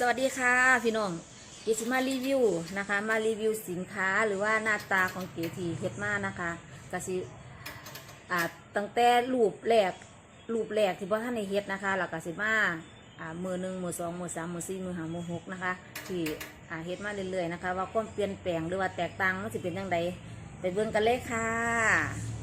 สวัสดีค่ะพี่น้องเกสิมารีวิวนะคะ มารีวิวสินค้าหรือว่าหน้าตาของเกทีเฮ็ดมานะคะกสิอ่าตั้งแต่รูปแรกรูปแรกที่พ่อท่านในเฮ็ดนะคะแล้วก็สิมาอ่ามือหนึ่งมือสองมือสามมือสี่มือห้ามือหกนะคะที่อ่าเฮ็ดมาเรื่อยๆนะคะ ว่าความเปลี่ยนแปลงหรือว่าแตกต่างมันจะเป็นยังไงไปเบิ่งกันเลยค่ะ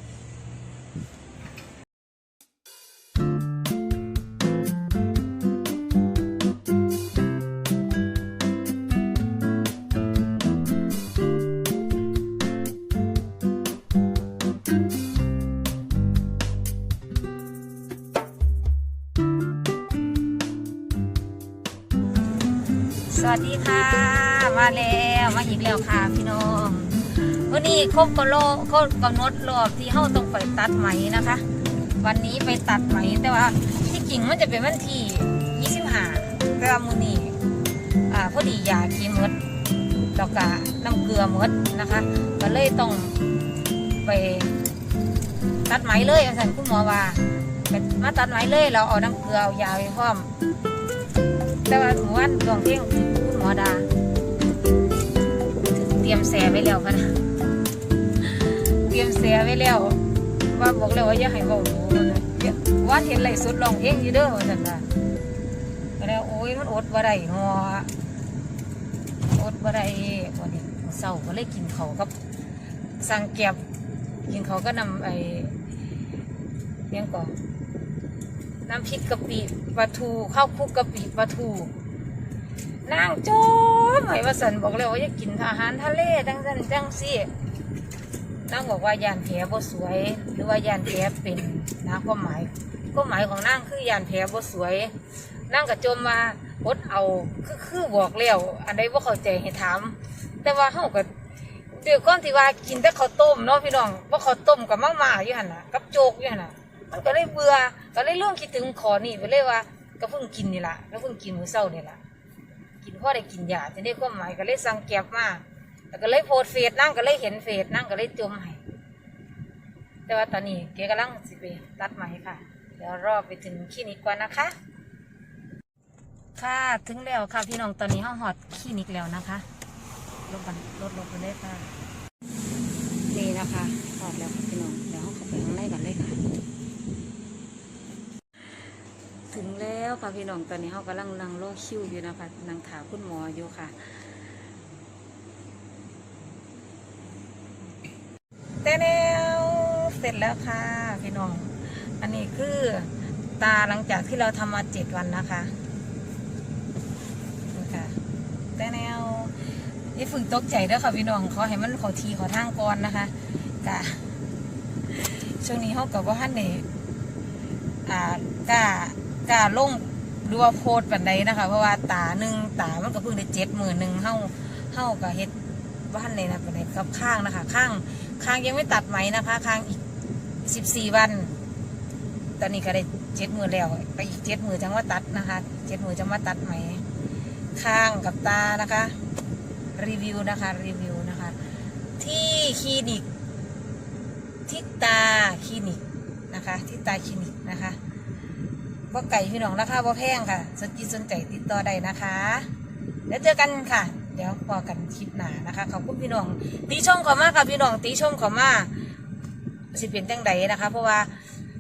วัสดีค่ะ มาแล้วมาอีกแล้วค่ะพี่น้องวันนี้ครบกโลครบกำหนดรอบที่เฮาต้องไปตัดไหมนะคะ วันนี้ไปตัดไหมแต่ว่าที่จริงมันจะเป็นวันที่ 25แต่ว่ามื้อนี้อ่าพอดียากีมดแล้วก็น้ำเกลือมดนะคะ ก็เลยต้องไปตัดไหมเลยอาจารย์คุณหมอว่ามาตัดไหมเลย เราเอาน้ำเกลือเอายาไปพร้อมแต่ว่าหมู่วันดวงเพ่ง คุณหมอดา เตรียมแสไว้แล้วค่ะนะเตรียมแสไว้แล้ว ว่าบอกแล้วว่าอย่าให้บาหนูนะอย่าว่าเห็นไรสุดลองเพลงอยู่เด้อว่าจังว่าก็แล้วโอ้ยมันอดบ่ได้หัวอดบ่ได้วันนี้เศร้าก็เลยกินเขากับสั่งแก็บกินเขาก็นำไอ้เลี้ยงก่อนน้ำพริกกะปิปลาทูข้าวคลุกกะปิปลาทู นางโจ้หมายว่าสันบอกเลยว่าอยากกินอาหารทะเลจังสันจังสินางบอกว่ายานแผลบ่สวย หรือว่ายานแผลเป็นนะก็หมายก็หมายของนางคือยานแผลบ่สวยนางก็จมมาอดเอาคือคือบอกแล้วอันใดว่าเข้าใจให้ถาม แต่ว่าเฮาก็เดี๋ยวก่อนที่ว่ากินแต่ข้าวต้มเนาะพี่น้องว่าข้าวต้มกับมะม่าอยู่หันน่ะกับโจกอยู่หันน่ะมันก็เลยเบื่อก็เลยเรื่องคิดถึงขอนี่ไปเลยว่าก็เพิ่งกินนี่แหละก็เพิ่งกินมื้อเช้านี่แหละ กินพ่อได้กินยาจะได้ความหมายก็เลยสั่งแก็บมาแล้วก็เลยโพสเฟซนั่งก็เลยเห็นเฟซนั่งก็เลยจมให้แต่ว่าตอนนี้เก๋กำลังสิไปตัดไหมค่ะ เดี๋ยวรอบไปถึงคลินิกก่อนนะคะ ค่ะถึงแล้วค่ะพี่น้องตอนนี้ห้องหอดคลินิกแล้วนะคะรถบันรถรถไปเลยค่ะนี่นะคะหอดแล้วค่ะพี่น้องเดี๋ยวห้องเข้าไปข้างในก่อนเลยค่ะ ถึงแล้วค่ะพี่น้องตอนนี้เขากำลังนั่งรอคิวอยู่นะคะนั่งถามคุณหมออยู่ค่ะแต่แนวเสร็จแล้วค่ะพี่น้อง อันนี้คือตาหลังจากที่เราทำมาเจ็ดวันนะคะนี่ค่ะแต่แนวนี่ฝึกตกใจด้วยค่ะพี่น้องเขาให้มันขาทีขาทางก่อนนะคะกะช่วงนี้เขากับว่าท่านเนี่ยอ่ากล้า กล้าลงหรือว่าโพดปันใดนะคะ เพราะว่าตาหนึ่งตามันก็เพิ่งได้เจ็ดหมื่นหนึ่งเฮาเฮาก็เฮ็ดบ้านเลยนะปันใดกับข้างนะคะ ข้างข้างยังไม่ตัดไหมนะคะ ข้างอีกสิบสี่วัน ตอนนี้ก็ได้เจ็ดหมื่นแล้วไปอีกเจ็ดหมื่นจังว่าตัดนะคะเจ็ดหมื่นจังว่าตัดไหมข้างกับตานะคะ รีวิวนะคะรีวิวนะคะ ที่คลินิกที่ตาคลินิกนะคะที่ตาคลินิกนะคะ บ่ไก่พี่น้องราคาบ่แพงค่ะ สนใจสนใจติดต่อได้นะคะ เดี๋ยวเจอกันค่ะ เดี๋ยวพอกันคลิปหน้านะคะขอบคุณพี่น้องตีชมขอมาค่ะพี่น้องตีชมขอมาสิเป็นจังใดนะคะ เพราะว่า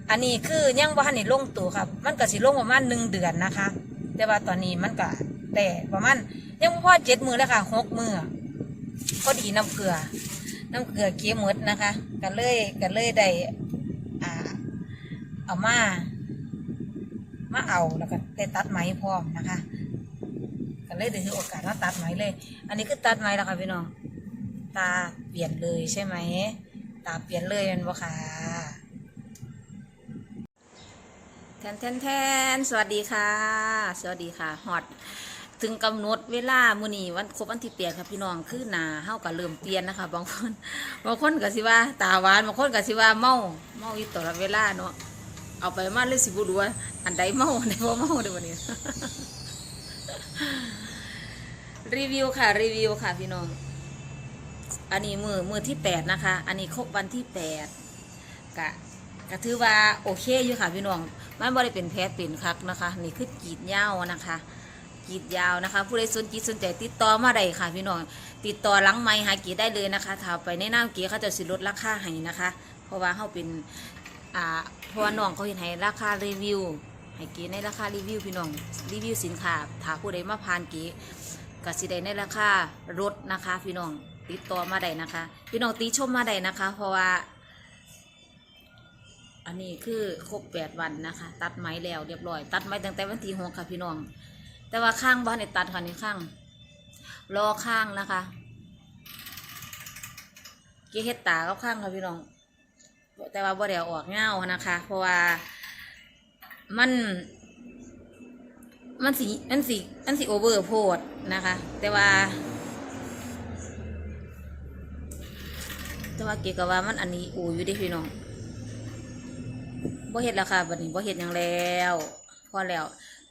อันนี้คือยังบ่ทันได้ลงตัวครับ มันก็สิลงประมาณหนึ่งเดือนนะคะ แต่ว่าตอนนี้มันก็แต่ประมาณยังบ่พอเจ็ดมือแล้วค่ะหกมือพอดีน้ำเกลือ น้ำเกลือเกี้ยหมดนะคะก็เลยก็เลยได้อ่าเอามา มาเอาแล้วก็ได้ตัดไหมพร้อมนะคะก็เลยได้ถือโอกาสมาตัดไหมเลย อันนี้คือตัดไหมแล้วค่ะพี่น้องตาเปลี่ยนเลยใช่ไหมตาเปลี่ยนเลยแมันบ่ค่ะแทนแทนแทนสวัสดีค่ะ สวัสดีค่ะฮอตถึงกำหนดเวลามื้อนี้วันครบวันที่เปลี่ยนครับพี่น้องคือหนาเฮาก็เริ่มเปลี่ยนนะคะบางคนบางคนก็สิว่าตาหวานบางคนก็สิว่าเมาเมาอยู่ตลอดเวลาเนาะ เอาไปมาเลยสิบ่รู้ว่าอันใดเมาอันใดบ่เมาเด้อวันนี้รีวิวค่ะรีวิวค่ะพี่น้อง อันนี้มือมือที่แปดนะคะ อันนี้ครบวันที่แปดกะก็ถือว่าโอเคอยู่ค่ะพี่น้องมันบ่ได้เป็นแพ้เป็นคักนะคะ นี่คือกีดเย้านะคะกีดยาวนะคะ ผู้ใดสนจิตสนใจติดต่อมาได้ค่ะ พี่น้องติดต่อหลังไม้หากีดได้เลยนะคะถ้าไปในน้ำกีเขาจะสิลดราคาให้นะคะ เพราะว่าเขาเป็น อ่าเพราะว่าน้องเขาเห็นให้ราคารีวิวให้กีในราคารีวิวพี่น้องรีวิวสินค้าถ้าผู้ใดมาผ่านกีก็สิได้ในราคารถนะคะพี่น้องติดต่อมาได้นะคะ พี่น้องติชมมาได้นะคะ เพราะว่า อันนี้คือครบแปดวันนะคะ ตัดไม้แล้วเรียบร้อย ตัดไม้ตั้งแต่วันที่หกค่ะพี่น้อง แต่ว่าข้างบ้านในตัดค่ะนี่ข้าง รอข้างนะคะเกเฮ็ดตากับข้างค่ะพี่น้อง แต่ว่าบ่ได้เอออกเงานะคะ เพราะว่ามัน มันสีมันสีมันสีโอเวอร์โพดนะคะ แต่ว่า แต่ว่าเกลียวก็ว่ามันอันนี้อูอยู่ดิพี่น้องบ่เฮ็ดแล้วค่ะบัดนี้บ่เฮ็ดยังแล้วพอแล้ว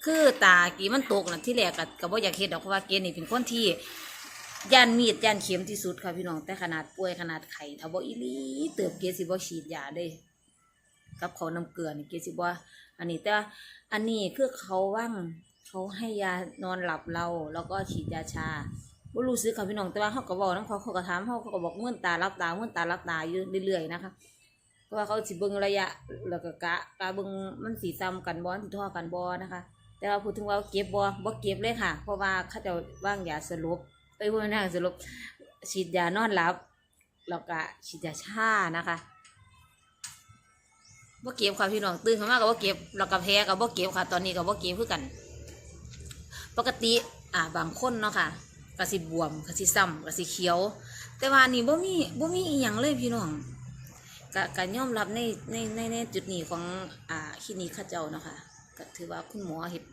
คือตากีมันตกนะที่แรกก็ก็บ่อยากเฮ็ดดอกเพราะว่าเกนี่เป็นคนที่ ย่านมีดย่านเข็มที่สุดค่ะพี่น้องแต่ขนาดป่วยขนาดไข้ถ้าบ่อีหลีเติบเกสิบ่ฉีดยาเด้กับเขาน้ำเกลือนี่เกสิบ่อันนี้แต่ว่าอันนี้คือเขาว่างเขาให้ยานอนหลับเรา แล้วก็ฉีดยาชาบ่รู้สึกค่ะพี่น้องแต่ว่าเขาก็บอกน้ำเขาเขาก็ถามเขาเขาก็บอกมื่นตารับตามื่นตารับตาอยู่เรื่อยๆนะคะเพราะว่าเขาสิเบิ่งระยะแล้วก็กะกะเบิ่งมันสีซ้ำกันบ่สิท่อกันบ่นะคะ แต่ว่าพูดถึงว่าเก็บบ่บ่เก็บเลยค่ะ เพราะว่าเขาจะว่างยาสลบ เอ้ยบ่แม่นยาสลบฉีดยานอนหลับแล้วก็ฉีดยาชานะคะบ่เก็บค่ะพี่น้องตื่นขึ้นมาก็บ่เก็บแล้วก็แพ้ก็บ่เก็บค่ะ ตอนนี้ก็บ่เก็บคือกัน ปกติอ่าบางคนเนาะค่ะก็สิบวมก็สิซ้ำก็สิเขียว แต่ว่านี่บ่มีบ่มีอีหยังเลยพี่น้องก็ก็ยอมรับในในในในจุดนี้ของอ่าคลินิกข้าเจ้าเนาะค่ะก็ถือว่าคุณหมอเฮ็ด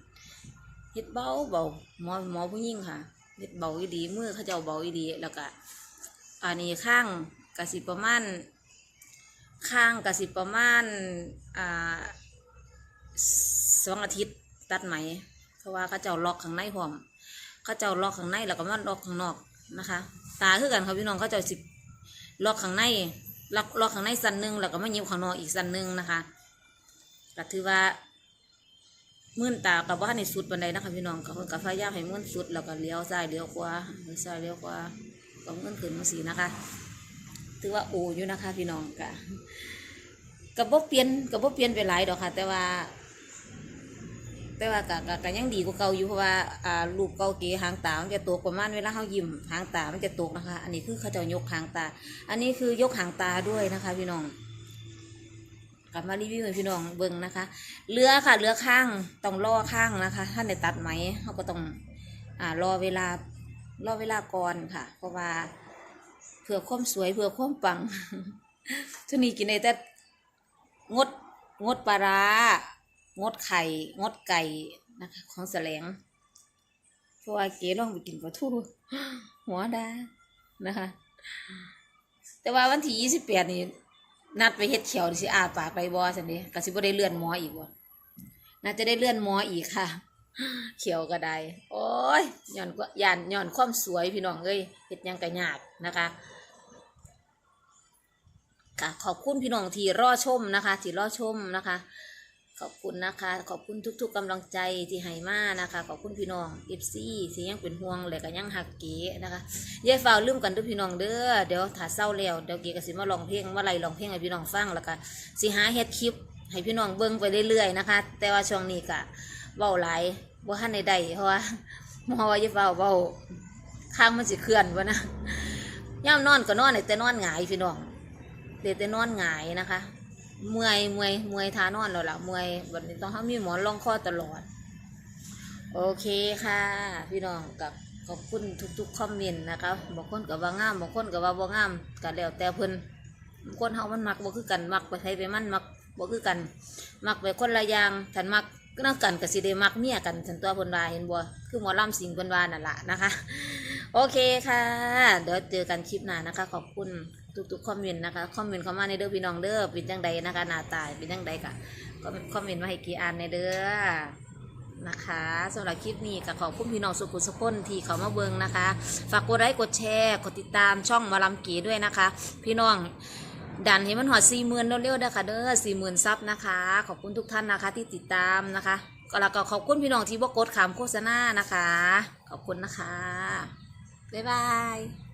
เฮ็ดเบาเบาหมอหมอผู้หญิงค่ะ เฮ็ดเบาอีดีมือเขาเจ้าเบาอีดี แล้วก็อันนี้ข้างกสิประมาณข้างกสิประมาณอ่าสองอาทิตย์ตัดไหม เพราะว่าเขาเจ้าล็อกข้างในพร้อมเขาเจ้าล็อกข้างในแล้วก็มาล็อกข้างนอกนะคะ ตาคือกันค่ะพี่น้องเขาเจ้าสิล็อกข้างในล็อกล็อกข้างในสันหนึ่งแล้วก็มายิบข้างนอกอีกสันหนึ่งนะคะก็ถือว่า มื่นตากับว่าในสุดบันไดนะคะพี่น้องกับคนกับพยายามให้มื่นสุดแล้วก็เลี้ยวซ้ายเลี้ยวขวาเลี้ยวซ้ายเลี้ยวขวาก็มื่นขึ้นมาสีนะคะ ถือว่าโออยู่นะคะพี่น้องกะกับบ่เปลี่ยนกับบ่เปลี่ยนไปหลายดอกค่ะ แต่ว่า แต่ว่ากะกะกะยังดีกว่าเก่าอยู่เพราะว่าอ่ารูปเก่าเก๋หางตา มันจะตกประมาณเวลาเขายิ้มหางตา มันจะตกนะคะ อันนี้คือเขาจะยกหางตา อันนี้คือยกหางตาด้วยนะคะ พี่น้อง กลับมารีวิวให้พี่น้องเบิ่งนะคะเรือค่ะเรือข้างต้องรอข้างนะคะท่านได้ตัดไหมเขาก็ต้องอ่ารอเวลารอเวลาก่อนค่ะ เพราะว่าเพื่อความสวยเพื่อความปังทุนี้กินได้แต่งดงดปลาร้างดไข่ งดไก่นะคะ ของแสลงเพราะว่าเก๋ลองไปกินปลาทูหัวดานะคะ แต่ว่าวันที่ยี่สิบแปดนี่ นัดไปเฮ็ดเขียวดิสิอาปากไปบอสันดิกะสิบ่ได้เลื่อนหมออีกบ่น่าจะได้เลื่อนหมออีกค่ะ เขียวก็ได้ โอ้ยย่อนก็ย่านย่อนความสวยพี่น้องเอ้ยเฮ็ดยังกะยากนะคะค่ะขอบคุณพี่น้องที่รอชมนะคะ ที่รอชมนะคะ ขอบคุณนะคะ ขอบคุณทุก ๆกำลังใจที่ให้มานะคะ ขอบคุณพี่น้องเอฟซีที่ยังเป็นห่วงและก็ยังหักเก๋นะคะย่าฝ่าลืมกันด้วยพี่น้องเด้อเดี๋ยวถ้าเศร้าแล้วเดี๋ยวเก๋ก็สิมาลองเพลงมาไล่ลองเพลงให้พี่น้องฟังแล้วก็สิหาเฮ็ดคลิปให้พี่น้องเบิ่งไปเรื่อยๆนะคะ แต่ว่าช่วงนี้ก็เว้าหลายบ่ทันได้ได้เพราะว่าเพราะว่าย่าฝ่าเว้าข้างมันสิเคลื่อนวะนะย่ามนอนก็นอนแต่นอนหงายพี่น้องเดี๋ยวแต่นอนหงายนะคะ เมื่อยเมื่อยเมื่อยทานอนแล้วล่ะเมื่อยวันนี้ต้องให้มีหมอนรองคอตลอด โอเคค่ะ พี่น้องกับขอบคุณทุกๆคอมเมนต์นะคะบางคนกับว่างามบางคนกับว่าบ่งามกันแล้วแต่เพิ่นบางคนเฮามันมักบ่คือกันมักไปใช้ไปมันมักบ่คือกัน มักไปคนละอย่างฉันมักก็นักกันกับสิได้มักเมียกันฉันตัวเพิ่นว่าเห็นบ่คือหมอลำสิงเพิ่นว่านั่นล่ะนะคะ โอเคค่ะ เดี๋ยวเจอกันคลิปหน้านะคะ ขอบคุณ ทุกๆคอมเมนต์นะคะคอมเมนต์เข้ามาในเด้อพี่น้องเด้อเป็นจังใดนะคะหน้าตายเป็นจังใดกะก็คอมเมนต์มาให้กี่อ่านในเด้อนะคะสำหรับคลิปนี้ก็ขอบคุณพี่น้องสุขุมสุขนที่เขามาเบิงนะคะ ฝากกดไลค์กดแชร์กดติดตามช่องมาลำกีด้วยนะคะ พี่น้องดันให้มันหอดสี่หมื่นเร็วๆเด้อค่ะเด้อสี่หมื่นซับนะคะ ขอบคุณทุกท่านนะคะที่ติดตามนะคะ ก็แล้วก็ขอบคุณพี่น้องที่บ่กดขามโฆษณานะคะ ขอบคุณนะคะ บ๊ายบาย